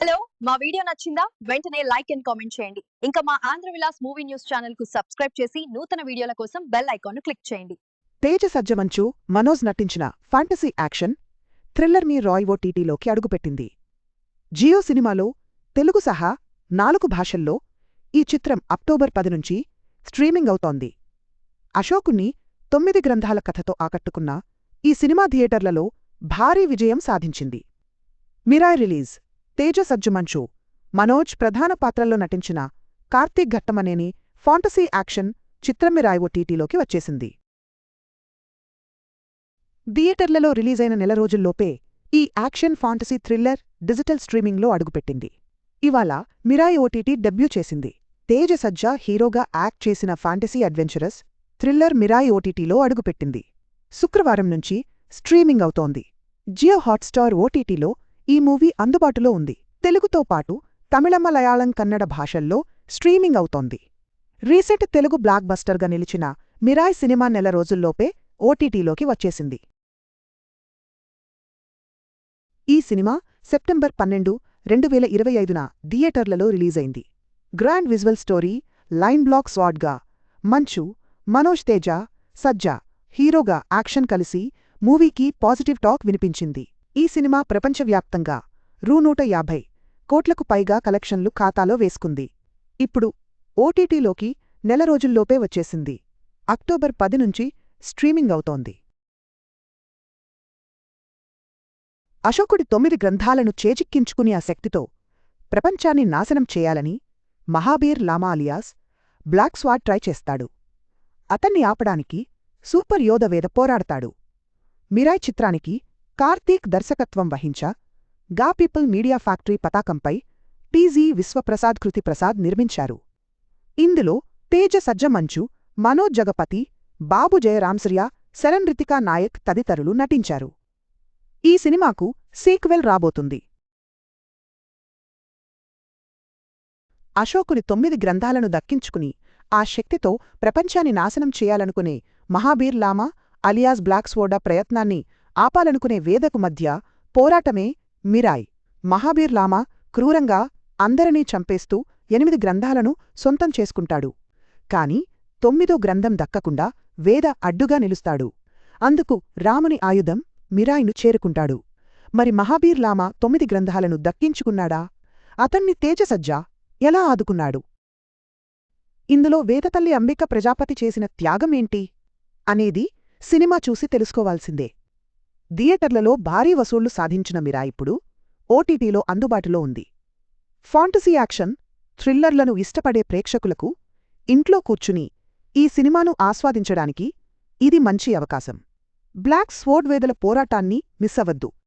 Hello మా video నచ్చిందా? వెంటనే లైక్ అండ్ కామెంట్ చేయండి. ఇంకా మా ఆంధ్ర విలాస్ మూవీ న్యూస్ ఛానల్కు సబ్స్క్రైబ్ చేసి నూతన వీడియోల కోసం బెల్ ఐకాన్ క్లిక్ చేయండి. తేజ సజ్జమంచు మనోజ్ నటించిన fantasy action thriller Mirai ఓటీటీలోకి అడుగుపెట్టింది. జియో సినిమాలో తెలుగు సహా నాలుగు భాషల్లో ఈ చిత్రం అక్టోబర్ పది నుంచి స్ట్రీమింగ్ అవుతోంది. అశోకుని తొమ్మిది గ్రంథాల కథతో ఆకట్టుకున్న ఈ సినిమా థియేటర్లలో భారీ విజయం సాధించింది. మిరాయ్ రిలీజ్ తేజ సజ్జమంచు మనోజ్ ప్రధాన పాత్రల్లో నటించిన కార్తీక్ ఘట్టమనేని ఫాంటసీ యాక్షన్ చిత్రమిరాయ్ ఓటీటీలోకి వచ్చేసింది. థియేటర్లలో రిలీజైన నెల రోజుల్లోపే ఈ యాక్షన్ ఫాంటసీ థ్రిల్లర్ డిజిటల్ స్ట్రీమింగ్లో అడుగుపెట్టింది. ఇవాళ మిరాయి ఓటీటీ డెబ్యూ చేసింది. తేజ సజ్జా హీరోగా యాక్ట్ చేసిన ఫాంటసీ అడ్వెంచరస్ థ్రిల్లర్ మిరాయి ఓటీటీలో అడుగుపెట్టింది. శుక్రవారం నుంచి స్ట్రీమింగ్ అవుతోంది. జియో హాట్స్టార్ ఓటీటీలో ఈ మూవీ అందుబాటులో ఉంది. తెలుగుతో పాటు తమిళ మలయాళం కన్నడ భాషల్లో స్ట్రీమింగ్ అవుతోంది. రీసెంట్ తెలుగు బ్లాక్ బస్టర్గా నిలిచిన మిరాయ్ సినిమా నెల రోజుల్లోపే ఓటీటీలోకి వచ్చేసింది. ఈ సినిమా సెప్టెంబర్ పన్నెండు రెండు వేల ఇరవై ఐదున థియేటర్లలో రిలీజైంది. Grand visual story line black స్వాడ్గా Manchu Manoj Teja సజ్జా హీరోగా యాక్షన్ కలిసి మూవీకి పాజిటివ్ టాక్ వినిపించింది. ఈ సినిమా ప్రపంచవ్యాప్తంగా రూ నూట యాభై కోట్లకు పైగా కలెక్షన్లు ఖాతాలో వేసుకుంది. ఇప్పుడు ఓటీటీలోకి నెల రోజుల్లోపే వచ్చేసింది. అక్టోబర్ పది నుంచి స్ట్రీమింగ్ అవుతోంది. అశోకుడి తొమ్మిది గ్రంథాలను చేజిక్కించుకుని ఆ శక్తితో ప్రపంచాన్ని నాశనం చేయాలని మహాబీర్ లామా అలియాస్ బ్లాక్ స్వాట్ ట్రై చేస్తాడు. అతన్ని ఆపడానికి సూపర్ యోధ వేద పోరాడతాడు. మిరాయ్ చిత్రానికి కార్తీక్ దర్శకత్వం వహించా గా పీపుల్ మీడియా ఫ్యాక్టరీ పతాకంపై టీజీ విశ్వప్రసాద్ కృతి ప్రసాద్ నిర్మించారు. ఇందులో తేజ సజ్జమంచు మనోజ్ జగపతి బాబు జయరాంశ్రియ శరణ్ రితికా నాయక్ తదితరులు నటించారు. ఈ సినిమాకు సీక్వెల్ రాబోతుంది. అశోకుని తొమ్మిది గ్రంథాలను దక్కించుకుని ఆ శక్తితో ప్రపంచాన్ని నాశనం చేయాలనుకునే మహాబీర్ లామా అలియాస్ బ్లాక్స్వోడా ప్రయత్నాన్ని ఆపాలనుకునే వేదకు మధ్య పోరాటమే మిరాయ్. మహాబీర్ లామా క్రూరంగా అందరినీ చంపేస్తూ ఎనిమిది గ్రంథాలను సొంతం చేసుకుంటాడు. కాని తొమ్మిదో గ్రంథం దక్కకుండా వేద అడ్డుగా నిలుస్తాడు. అందుకు రాముని ఆయుధం మిరాయ్ను చేరుకుంటాడు. మరి మహాబీర్ లామా తొమ్మిది గ్రంథాలను దక్కించుకున్నాడా? అతన్ని తేజసజ్జా ఎలా ఆదుకున్నాడు? ఇందులో వేదతల్లి అంబిక ప్రజాపతి చేసిన త్యాగమేంటి? అనేది సినిమా చూసి తెలుసుకోవాల్సిందే. థియేటర్లలో భారీ వసూళ్ళు సాధించిన మిరా ఇప్పుడు ఓటీటీలో అందుబాటులో ఉంది. ఫాంటసీ యాక్షన్ థ్రిల్లర్లను ఇష్టపడే ప్రేక్షకులకు ఇంట్లో కూర్చుని ఈ సినిమాను ఆస్వాదించడానికి ఇది మంచి అవకాశం. బ్లాక్ స్వోర్డ్ వేదల పోరాటాన్ని అవ్వద్దు.